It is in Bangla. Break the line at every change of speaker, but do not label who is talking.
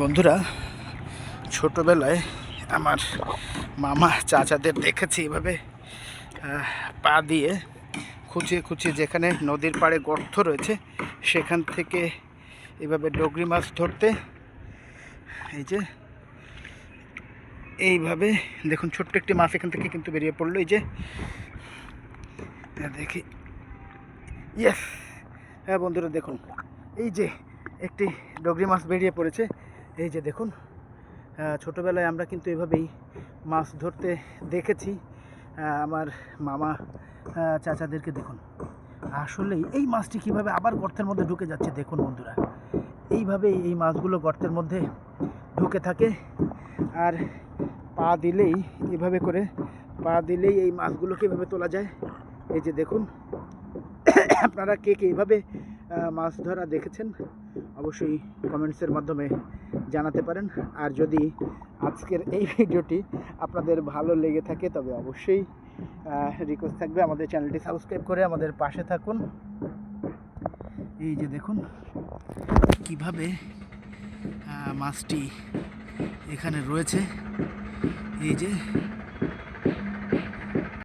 বন্ধুরা, ছোটবেলায় আমার মামা চাচাদের দেখেছি এভাবে পা দিয়ে খুঁচিয়ে খুঁচিয়ে যেখানে নদীর পাড়ে গর্ত রয়েছে, সেখান থেকে এভাবে ডগরি মাছ ধরতে, এই যে, এইভাবে, দেখুন ছোট্ট একটি মাছ এখান থেকে কিন্তু বেরিয়ে পড়ল, এই যে দেখি ইয়েস হ্যাঁ বন্ধুরা দেখুন, এই যে একটি ডগরি মাছ বেরিয়ে পড়েছে এই যে দেখুন ছোটবেলায় আমরা কিন্তু এভাবেই মাছ ধরতে দেখেছি। আমার মামা চাচাদেরকে দেখুন। আসলেই এই মাছটি কীভাবে আবার গর্তের মধ্যে ঢুকে যাচ্ছে দেখুন বন্ধুরা। এইভাবেই এই মাছগুলো গর্তের মধ্যে ঢুকে থাকে। আর পা দিলেই এভাবে করে, পা দিলেই এই মাছগুলোকে এভাবে তোলা যায়। এই যে দেখুন, আপনারা কে কে এইভাবে মাছ ধরা দেখেছেন, অবশ্যই কমেন্টসের মাধ্যমে জানাতে পারেন। আর যদি আজকের এই ভিডিওটি আপনাদের ভালো লেগে থাকে, তবে অবশ্যই রিকোয়েস্ট থাকবে আমাদের চ্যানেলটি সাবস্ক্রাইব করে আমাদের পাশে থাকুন। এই যে দেখুন, কীভাবে মাছটি এখানে রয়েছে। এই যে